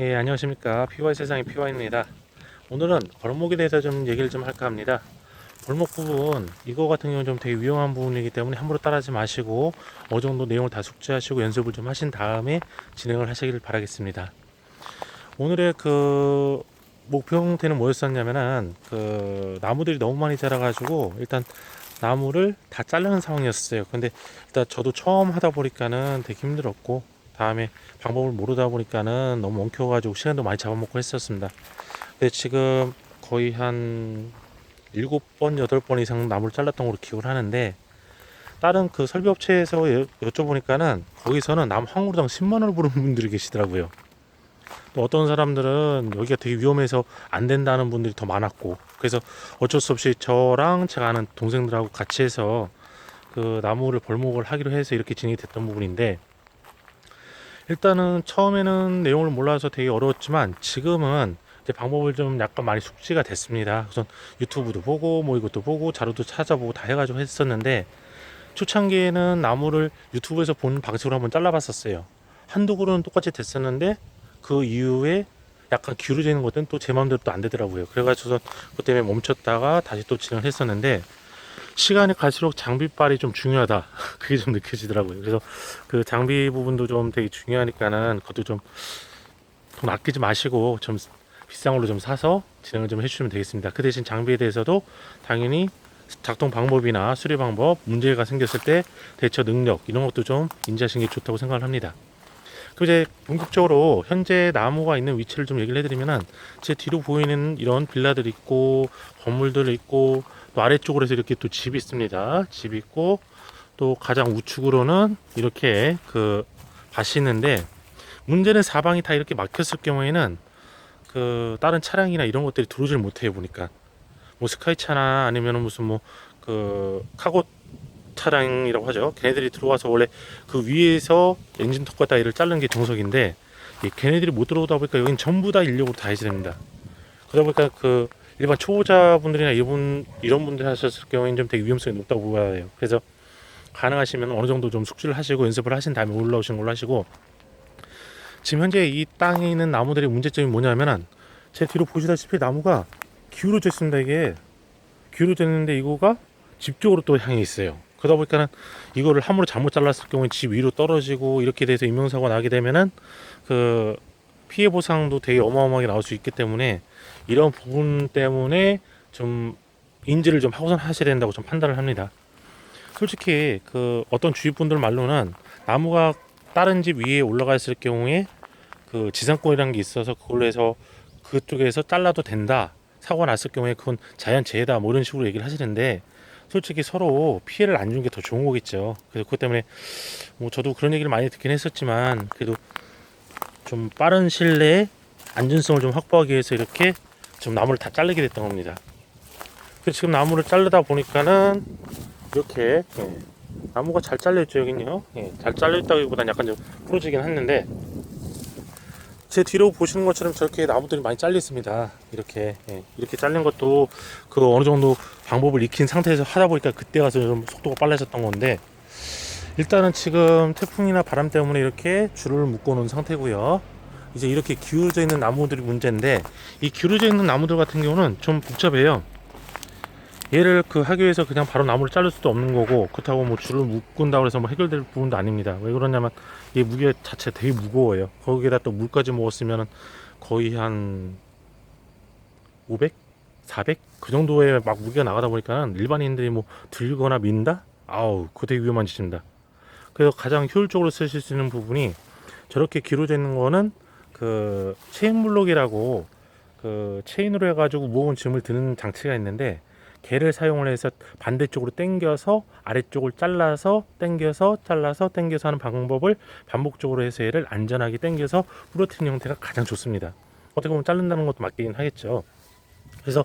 예, 안녕하십니까. 피와의 세상의 피와입니다. 오늘은 벌목에 대해서 좀 얘기를 좀 할까 합니다. 벌목 부분, 이거 같은 경우는 좀 되게 위험한 부분이기 때문에 함부로 따라하지 마시고, 어느 정도 내용을 다 숙지하시고 연습을 좀 하신 다음에 진행을 하시길 바라겠습니다. 오늘의 그 목표 형태는 뭐였었냐면은, 그 나무들이 너무 많이 자라가지고, 일단 나무를 다 자르는 상황이었어요. 근데 일단 저도 처음 하다 보니까는 되게 힘들었고, 다음에 방법을 모르다 보니까는 너무 엉켜가지고 시간도 많이 잡아먹고 했었습니다. 근데 지금 거의 한 일곱 번 여덟 번 이상 나무를 잘랐던 걸로 기억을 하는데 다른 그 설비업체에서 여, 여쭤보니까는 거기서는 나무 한 그루당 10만 원을 부르는 분들이 계시더라고요. 또 어떤 사람들은 여기가 되게 위험해서 안 된다는 분들이 더 많았고 그래서 어쩔 수 없이 저랑 제가 아는 동생들하고 같이 해서 그 나무를 벌목을 하기로 해서 이렇게 진행이 됐던 부분인데 일단은 처음에는 내용을 몰라서 되게 어려웠지만 지금은 이제 방법을 좀 약간 많이 숙지가 됐습니다. 우선 유튜브도 보고 뭐 이것도 보고 자료도 찾아보고 다 해가지고 했었는데 초창기에는 나무를 유튜브에서 본 방식으로 한번 잘라봤었어요. 한두 그루는 똑같이 됐었는데 그 이후에 약간 기울어져 있는 것들은 또 제 마음대로 또 안 되더라고요. 그래가지고 그 때문에 멈췄다가 다시 또 진행을 했었는데 시간이 갈수록 장비빨이 좀 중요하다. 그게 좀 느껴지더라고요. 그래서 그 장비 부분도 좀 되게 중요하니까는 그것도 좀 돈 아끼지 마시고 좀 비싼 걸로 좀 사서 진행을 좀 해주시면 되겠습니다. 그 대신 장비에 대해서도 당연히 작동 방법이나 수리 방법, 문제가 생겼을 때 대처 능력 이런 것도 좀 인지하시는 게 좋다고 생각을 합니다. 그 이제 본격적으로 현재 나무가 있는 위치를 좀 얘기를 해드리면은 제 뒤로 보이는 이런 빌라들 있고 건물들 있고 또 아래쪽으로 해서 이렇게 또 집이 있습니다. 집 있고 또 가장 우측으로는 이렇게 그 밭이 있는데 문제는 사방이 다 이렇게 막혔을 경우에는 그 다른 차량이나 이런 것들이 들어오질 못해요 보니까 뭐 스카이차나 아니면은 무슨 뭐 그 카고 차량이라고 하죠. 걔네들이 들어와서 원래 그 위에서 엔진 턱과 다이를 자르는 게 정석인데 이 걔네들이 못 들어오다 보니까 여긴 전부 다 인력으로 다 해야 됩니다. 그러다 보니까 그 일반 초보자분들이나 이분 이런 분들 하셨을 경우에는 좀 되게 위험성이 높다고 봐요. 그래서 가능하시면 어느 정도 좀 숙지를 하시고 연습을 하신 다음에 올라오시는 걸로 하시고 지금 현재 이 땅에 있는 나무들의 문제점이 뭐냐면은 제 뒤로 보시다시피 나무가 기울어져 있습니다. 이게 기울어져 있는데 이거가 집 쪽으로 또 향해 있어요. 그러다 보니까는 이거를 함부로 잘못 잘랐을 경우에 집 위로 떨어지고 이렇게 돼서 인명사고가 나게 되면은 그 피해 보상도 되게 어마어마하게 나올 수 있기 때문에 이런 부분 때문에 좀 인지를 좀 하고선 하셔야 된다고 좀 판단을 합니다. 솔직히 그 어떤 주위 분들 말로는 나무가 다른 집 위에 올라가 있을 경우에 그 지상권이라는 게 있어서 그걸로 해서 그쪽에서 잘라도 된다. 사고가 났을 경우에 그건 자연 재해다 뭐 이런 식으로 얘기를 하시는데 솔직히 서로 피해를 안 주는 게더 좋은 거겠죠. 그래서 그것 때문에 뭐 저도 그런 얘기를 많이 듣긴 했었지만 그래도 좀 빠른 내에 안전성을 좀 확보하기 위해서 이렇게 좀 나무를 다 자르게 됐던 겁니다. 그래서 지금 나무를 자르다 보니까는 이렇게 예, 나무가 잘 잘려 있죠 여긴요. 예, 잘 잘려 있다기보다는 약간 좀 부러지긴 했는데 제 뒤로 보시는 것처럼 저렇게 나무들이 많이 잘려 있습니다. 이렇게 예, 이렇게 잘린 것도 그 어느 정도 방법을 익힌 상태에서 하다 보니까 그때 가서 좀 속도가 빨라졌던 건데 일단은 지금 태풍이나 바람 때문에 이렇게 줄을 묶어 놓은 상태고요. 이제 이렇게 기울어져 있는 나무들이 문제인데 이 기울어져 있는 나무들 같은 경우는 좀 복잡해요. 얘를 그 위해서 그냥 바로 나무를 자를 수도 없는 거고 그렇다고 뭐 줄을 묶은다고 해서 뭐 해결될 부분도 아닙니다. 왜 그러냐면 이 무게 자체 되게 무거워요. 거기에다 또 물까지 먹었으면 거의 한 500, 400 그 정도의 막 무게가 나가다 보니까 일반인들이 뭐 들거나 민다? 아우 그거 되게 위험한 짓입니다. 그래서 가장 효율적으로 쓰실 수 있는 부분이 저렇게 있는 거는 그 체인 블록이라고 그 체인으로 해가지고 무거운 짐을 드는 장치가 있는데 개를 사용을 해서 반대쪽으로 당겨서 아래쪽을 잘라서 당겨서 잘라서 당겨서 하는 방법을 반복적으로 해서 얘를 안전하게 당겨서 부러뜨리는 형태가 가장 좋습니다. 어떻게 보면 자른다는 것도 맞긴 하겠죠. 그래서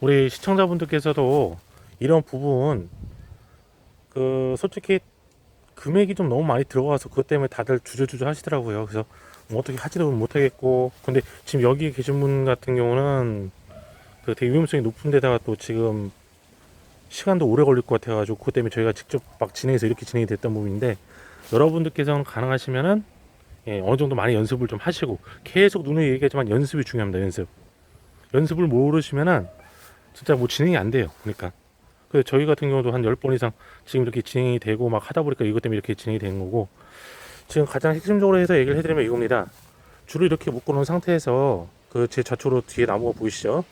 우리 시청자분들께서도 이런 부분 그 솔직히 금액이 좀 너무 많이 들어가서 그것 때문에 다들 주저주저 하시더라고요. 그래서 뭐 어떻게 하지도 못하겠고 근데 지금 여기 계신 분 같은 경우는 그 되게 위험성이 높은 데다가 또 지금 시간도 오래 걸릴 것 같아가지고 그것 때문에 저희가 직접 막 진행해서 이렇게 진행이 됐던 부분인데 여러분들께서는 가능하시면은 예, 어느 정도 많이 연습을 좀 하시고 계속 눈에 얘기하지만 연습이 중요합니다. 연습. 연습을 모르시면은 진짜 뭐 진행이 안 돼요. 그러니까. 그 저희 같은 경우도 한 10번 이상 지금 이렇게 진행이 되고 막 하다 보니까 이것 때문에 이렇게 진행이 되는 거고 지금 가장 핵심적으로 해서 얘기를 해드리면 이겁니다. 줄을 이렇게 묶어 놓은 상태에서 그 제 좌측으로 뒤에 나무가 보이시죠?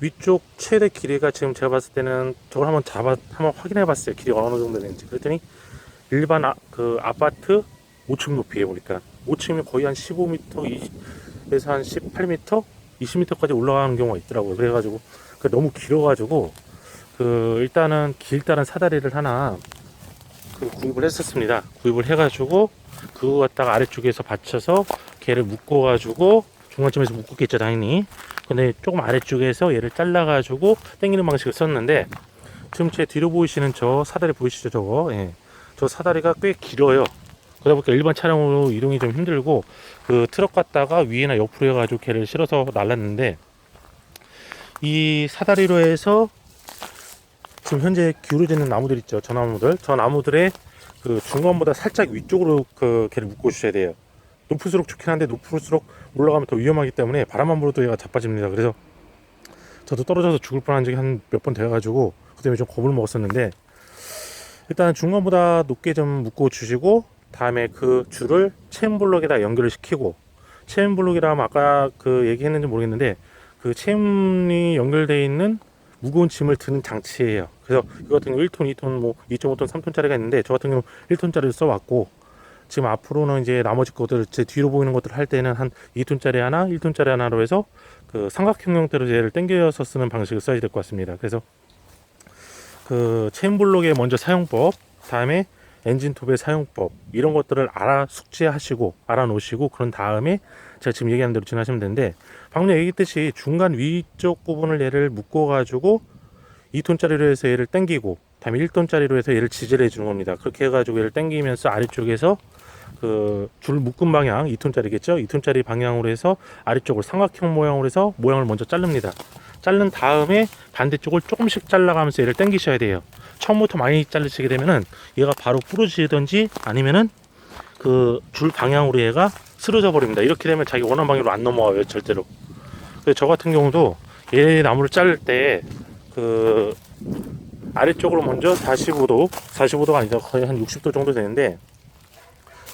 위쪽 최대 길이가 지금 제가 봤을 때는 저걸 한번 잡아 한번 확인해 봤어요. 길이 어느 정도 되는지. 그랬더니 일반 아, 그 아파트 5층 높이에 보니까 5층이면 거의 한 15m, 20에서 한 18m, 20m까지 올라가는 경우가 있더라고요. 그래가지고 그 너무 길어가지고 그 일단은 길다란 사다리를 하나 그 구입을 했었습니다. 구입을 해가지고 그거 갖다가 아래쪽에서 받쳐서 걔를 묶어가지고 중간쯤에서 묶었겠죠 당연히. 근데 조금 아래쪽에서 얘를 잘라가지고 당기는 방식을 썼는데 지금 제 뒤로 보이시는 저 사다리 보이시죠 저거? 예. 저 사다리가 꽤 길어요. 그러다 보니까 일반 차량으로 이동이 좀 힘들고 그 트럭 갖다가 위에나 옆으로 해가지고 걔를 실어서 날랐는데 이 사다리로 해서 지금 현재 기울어져 있는 나무들 있죠 저 나무들 저 나무들의 그 중간보다 살짝 위쪽으로 그 걔를 묶어 주셔야 돼요 높을수록 좋긴 한데 높을수록 올라가면 더 위험하기 때문에 바람만 불어도 얘가 자빠집니다 그래서 저도 떨어져서 죽을 뻔한 적이 한 몇 번 돼가지고 그 때문에 좀 겁을 먹었었는데 일단 중간보다 높게 좀 묶어 주시고 다음에 그 줄을 체인블록에다 연결을 시키고 체인블록이라면 아까 그 얘기했는지 모르겠는데 그 체인이 연결되어 있는 무거운 짐을 드는 장치예요. 그래서 이거 같은 경우 1톤, 2톤, 뭐 2.5톤, 3톤짜리가 있는데 저 같은 경우 1톤짜리를 써왔고 지금 앞으로는 이제 나머지 것들 제 뒤로 보이는 것들 할 때는 한 2톤짜리 하나, 1톤짜리 하나로 해서 그 삼각형 형태로 얘를 당겨서 쓰는 방식을 써야 될 것 같습니다. 그래서 그 체인 블록의 먼저 사용법, 다음에 엔진 톱의 사용법 이런 것들을 알아 숙지하시고 알아 놓으시고 그런 다음에 제가 지금 얘기한 대로 진행하시면 되는데 방금 얘기했듯이 중간 위쪽 부분을 얘를 묶어 가지고 2톤짜리로 해서 얘를 당기고 다음에 1톤짜리로 해서 얘를 지지를 해주는 겁니다 그렇게 해가지고 얘를 당기면서 아래쪽에서 그 줄 묶음 방향 2톤짜리겠죠 2톤짜리 방향으로 해서 아래쪽을 삼각형 모양으로 해서 모양을 먼저 자릅니다 자른 다음에 반대쪽을 조금씩 잘라가면서 얘를 당기셔야 돼요 처음부터 많이 자르시게 되면은 얘가 바로 부러지든지 아니면은 그 줄 방향으로 얘가 쓰러져 버립니다. 이렇게 되면 자기 원하는 방향으로 안 넘어와요, 절대로. 그래서 저 같은 경우도 얘 나무를 자를 때 그 아래쪽으로 먼저 45도, 45도가 아니라 거의 한 60도 정도 되는데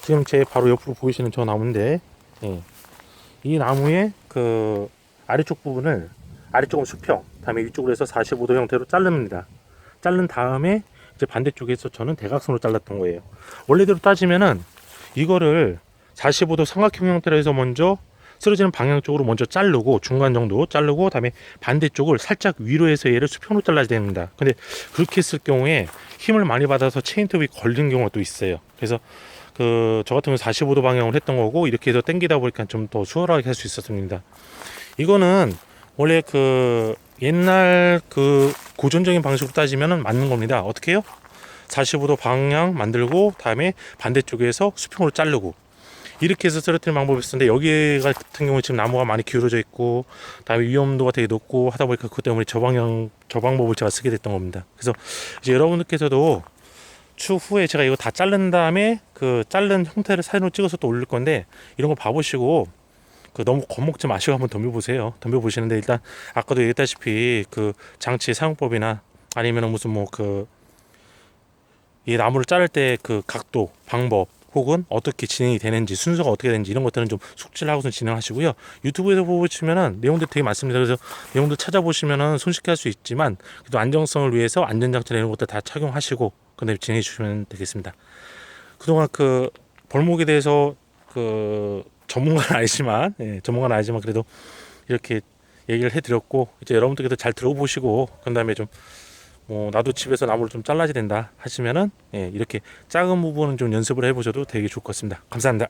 지금 제 바로 옆으로 보이시는 저 나무인데 예. 이 나무의 그 아래쪽 부분을 아래쪽은 수평, 다음에 위쪽으로 해서 45도 형태로 자릅니다. 자른 다음에 이제 반대쪽에서 저는 대각선으로 잘랐던 거예요. 원래대로 따지면은 이거를 45도 삼각형 형태로 해서 먼저 쓰러지는 방향 쪽으로 먼저 자르고 중간 정도 자르고 다음에 반대쪽을 살짝 위로 해서 얘를 수평으로 잘라야 됩니다. 근데 그렇게 했을 경우에 힘을 많이 받아서 체인톱이 걸린 경우가 또 있어요. 그래서 그 저 같은 경우 45도 방향으로 했던 거고 이렇게 해서 당기다 보니까 좀 더 수월하게 할 수 있었습니다. 이거는 원래 그 옛날 그 고전적인 방식으로 따지면은 맞는 겁니다. 어떻게 해요? 45도 방향 만들고 다음에 반대쪽에서 수평으로 자르고 이렇게 해서 쓰러뜨리는 방법이 있었는데 여기 같은 경우 지금 나무가 많이 기울어져 있고 다음에 위험도가 되게 높고 하다 보니까 그것 때문에 저 방향 저 방법을 제가 쓰게 됐던 겁니다. 그래서 이제 여러분들께서도 추후에 제가 이거 다 자른 다음에 그 자른 형태를 사진으로 찍어서 또 올릴 건데 이런 거 봐보시고 그 너무 겁먹지 마시고 한번 덤벼보세요. 덤벼보시는데 일단 아까도 얘기했다시피 그 장치 사용법이나 아니면 무슨 뭐 그 이 나무를 자를 때 그 각도 방법 혹은 어떻게 진행이 되는지 순서가 어떻게 되는지 이런 것들은 좀 숙지를 하고서 진행하시고요. 유튜브에서 보시면은 내용들 되게 많습니다. 그래서 내용들 찾아보시면은 손쉽게 할 수 있지만 그래도 안정성을 위해서 안전장치 이런 것들 다 착용하시고 근데 진행해 주시면 되겠습니다. 그동안 그 벌목에 대해서 그 전문가는 아니지만 예, 전문가는 아니지만 그래도 이렇게 얘기를 해드렸고 이제 여러분들께서 잘 들어보시고 그 다음에 좀 뭐 나도 집에서 나무를 좀 잘라야 된다 하시면은 예, 이렇게 작은 부분은 좀 연습을 해보셔도 되게 좋을 것 같습니다. 감사합니다.